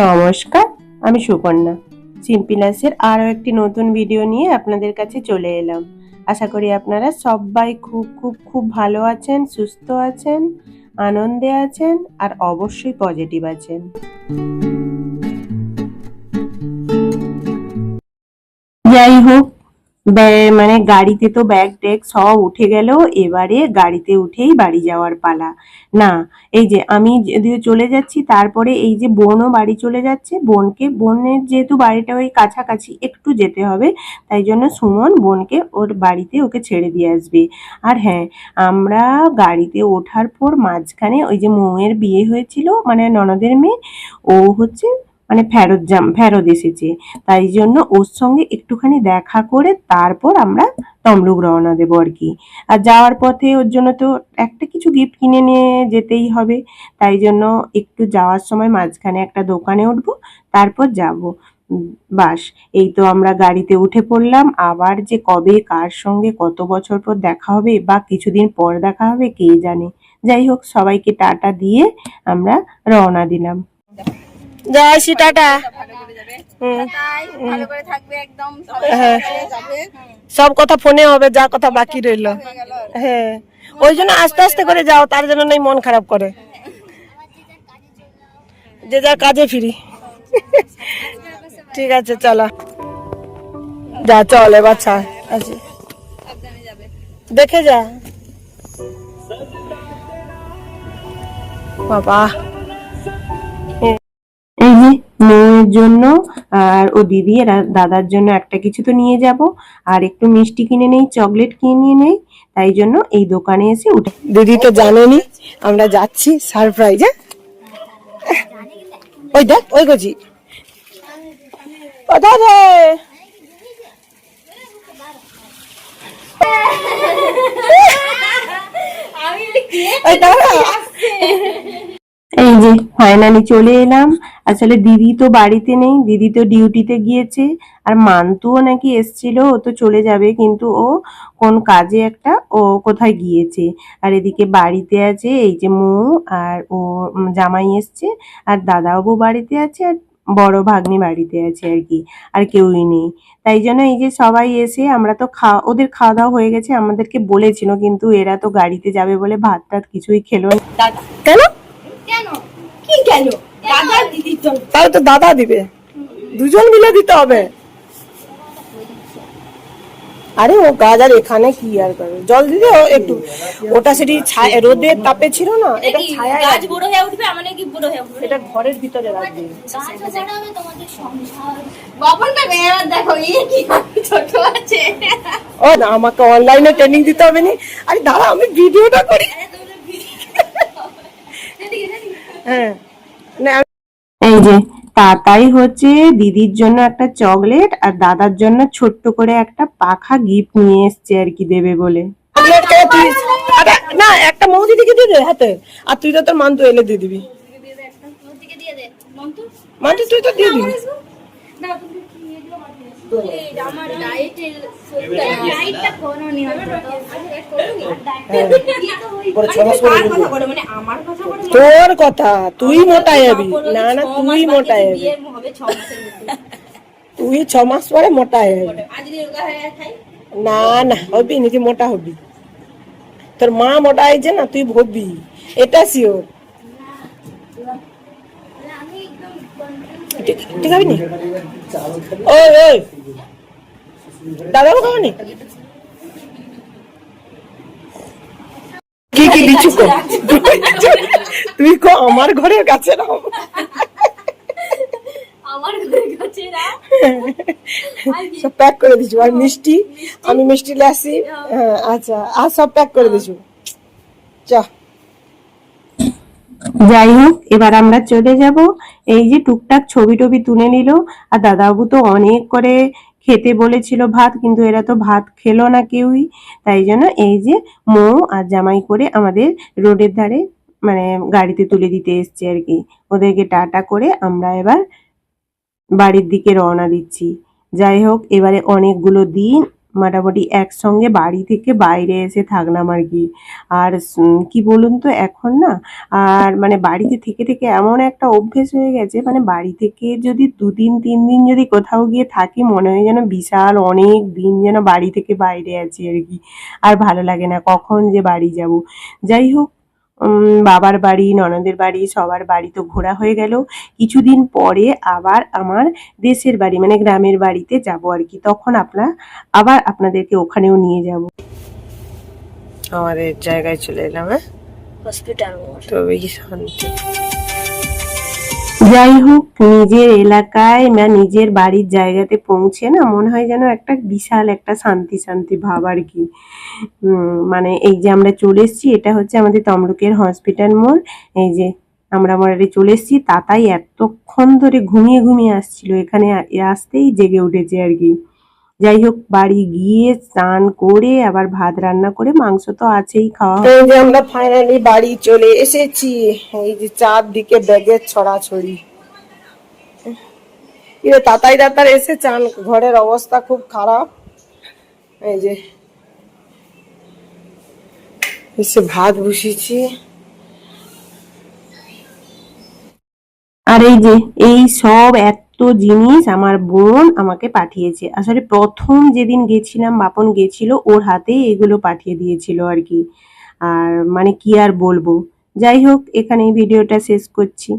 নমস্কার, আমি সুকন্যা সিম্পিলাসের আরও একটি নতুন ভিডিও নিয়ে আপনাদের কাছে চলে এলাম। আশা করি আপনারা সবাই খুব খুব খুব ভালো আছেন, সুস্থ আছেন, আনন্দে আছেন, আর অবশ্যই পজিটিভ আছেন। যাই হোক মানে গাড়িতে তো ব্যাগ ট্যাগ সব উঠে গেল, এবারে গাড়িতে উঠেই বাড়ি যাওয়ার পালা। না, এই যে আমি যদিও চলে যাচ্ছি, তারপরে এই যে বোনও বাড়ি চলে যাচ্ছে, বোনকে, বোনের যেহেতু বাড়িটা ওই কাছাকাছি, একটু যেতে হবে, তাই জন্য সুমন বোনকে ওর বাড়িতে ওকে ছেড়ে দিয়ে আসবে। আর হ্যাঁ আমরা গাড়িতে ওঠার পর মাঝখানে ওই যে মৌয়ের বিয়ে হয়েছিল মানে ননদের মেয়ে, ও হচ্ছে মানে ফেরত জাম, ফেরত এসেছে। তাই জন্য ওর সঙ্গে একটুখানি দেখা করে তারপর আমরা তমলুক রওনা দেবো আর কি। আর যাওয়ার পথে ওর জন্য তো একটা কিছু গিফট কিনে নিয়ে যেতেই হবে। তাই জন্য একটু যাওয়ার সময় মাঝখানে একটা দোকানে উঠবো, তারপর যাব। বাস, এই তো আমরা গাড়িতে উঠে পড়লাম। আবার যে কবে, কার সঙ্গে, কত বছর পর দেখা হবে বা কিছুদিন পর দেখা হবে, কে জানে? যাই হোক, সবাইকে টাটা দিয়ে আমরা রওনা দিলাম। জয় শ্রী টাটা। হ্যাঁ। সব কথা ফোনে হবে যা কথা বাকি রইল। হ্যাঁ ওই জন্য আস্তে আস্তে করে যাও তার জন্য নাই মন খারাপ করে। যে যার কাজে ফিরি। ঠিক আছে চলো। যা চল এবার আছে দেখে যা। বাবা। এই যে মেয়ের জন্য আর ও দিদি আর দাদার জন্য একটা কিছু তো নিয়ে যাব। আর একটু মিষ্টি কিনে নেই চকলেট কিনে নেই তাই জন্য এই দোকানে এসে উঠে দিদি তো জানেনি আমরা যাচ্ছি সারপ্রাইজ ওই দেখ ওই গজি ও দাদা। এই যে, ফাইনালি চলে এলাম। আসলে দিদি তো বাড়িতে নেই, দিদি তো ডিউটিতে গিয়েছে, আর মান্তুও নাকি এসছিল, ও তো চলে যাবে, কিন্তু ও কোন কাজে একটা, ও কোথায় গিয়েছে? আর এদিকে বাড়িতে আছে, এই যে মৌ, আর ও জামাই এসছে, আর দাদাবাবু বাড়িতে আছে, আর বড় ভাগ্নি বাড়িতে আছে আর কি, আর কেউই নেই। তাই জন্য এই যে সবাই এসে, আমরা তো খাওয়া, ওদের খাওয়া দাওয়া হয়ে গেছে, আমাদেরকে বলেছিল, কিন্তু এরা তো গাড়িতে যাবে বলে ভাত টাত কিছুই খেলো কেন? কেন? কি কেন? দাদা দিদির জন্য। তাহলে তো দাদা দিবে। দুজন মিলে দিতে হবে। আরে ও গাছ আর এখানে কি আর করবে জল দিতে একটু ওটা সেটি ছায়া রোদের তাপে ছিল না এটা ছায়া গাছ বড় হয়ে উঠবে? আমার নাকি বড় হয়ে উঠবে? এটা ঘরের ভিতরে রাখবে বাবন দেখো এই কি ছোট আছে। ও না আমাকে অনলাইনে ট্রেনিং দিতে হবে না। আরে দাঁড়া আমি ভিডিওটা করি। হ্যাঁ। না এই যে তাতাই হচ্ছে দিদির জন্য একটা চকলেট আর দাদার জন্য ছোট্ট করে একটা পাখা গিফট নিয়ে এসছে আর কি দেবে বলে। না একটা মৌ দিদিকে দিয়ে দে হাতে। আর তুই তো তোর মান্তু এলে দিয়ে দিবি। দিয়ে দে। মান্তু তুই তো দিয়ে দিবি। তোর কথা তুই মোটা যাবি না না তুই মোটা যাবি হবে। তুই ছ মাস পরে মোটা যাবি আজ রেলগা হয়ে খাই না না হবি নাকি মোটা হবি? তোর মা মোটা হয়েছে না তুই হবি এটা শিওর ঠিক নি ওই ওই। দাদাও কি কি দিচ্ছু তুই কো আমার ঘরের কাছে নাও। আমার ঘরে কাছে না। সব প্যাক করে দিছু। আর মিষ্টি? আমি মিষ্টি লাসি। হ্যাঁ। আচ্ছা। আর সব প্যাক করে দিছু। চ যাই হোক, এবার আমরা চলে যাব। এই যে টুকটাক ছবি টবি তুলে নিল। আর দাদাবাবু তো অনেক করে খেতে বলেছিল ভাত, কিন্তু এরা তো ভাত খেলো না কেউই। তাই জন্য এই যে মৌ আর জামাই করে আমাদের রোডের ধারে মানে গাড়িতে তুলে দিতে এসছে আর কি। ওদেরকে টাটা করে আমরা এবার বাড়ির দিকে রওনা দিচ্ছি। যাই হোক, এবারে অনেকগুলো দিন মোটামুটি একসঙ্গে বাড়ি থেকে বাইরে এসে থাকলাম আর কি। আর কি বলুন তো এখন না? আর মানে বাড়িতে থেকে থেকে এমন একটা অভ্যেস হয়ে গেছে মানে বাড়ি থেকে যদি দুদিন, তিন দিন যদি কোথাও গিয়ে থাকি, মনে হয় যেন বিশাল অনেক দিন যেন বাড়ি থেকে বাইরে আছি আর কি। আর ভালো লাগে না কখন যে বাড়ি যাব। যাই হোক বাবার বাড়ি ননদের বাড়ি সবার বাড়ি তো ঘোরা হয়ে গেল। কিছুদিন পরে আবার আমার দেশের বাড়ি মানে গ্রামের বাড়িতে যাব আর কি। তখন আপনার আবার আপনাদেরকে ওখানেও নিয়ে যাব। আমাদের জায়গায় চলে এলাম হ্যাঁ? হসপিটাল। তবেই শান্তি। যাই হোক নিজের এলাকায় না নিজের বাড়ির জায়গাতে পৌঁছে না, মনে হয় যেন একটা বিশাল একটা শান্তি শান্তি ভাব আর কি। মানে এই যে আমরা চলে এসেছি, এটা হচ্ছে আমাদের তমলুকের হসপিটাল মোড়। এই যে আমরা আমার চলে এসেছি, তাতাই এতক্ষণ ধরে ঘুমিয়ে ঘুমিয়ে আসছিল, এখানে আসতেই জেগে উঠেছে আর কি। যাই হোক, বাড়ি গিয়ে স্নান করে আবার ভাত রান্না করে মাংস তো আছেই খাওয়া এই যে আমরা ফাইনালি বাড়ি চলে এসেছি। এই যে চারদিকে ব্যাগের ছড়াছড়ি। ইরে তাতাই দাতার এসে চান? ঘরের অবস্থা খুব খারাপ। এই যে, এসে ভাত বসিয়েছি। আর এই যে, এই সব এত জিনিস আমার বোন আমাকে পাঠিয়েছে। আসলে প্রথম যেদিন গেছিলাম, বাপন গেছিল, ওর হাতে এগুলো পাঠিয়ে দিয়েছিল আর কি। আর মানে কি আর বলব? যাই হোক এখানে ভিডিওটা শেষ করছি।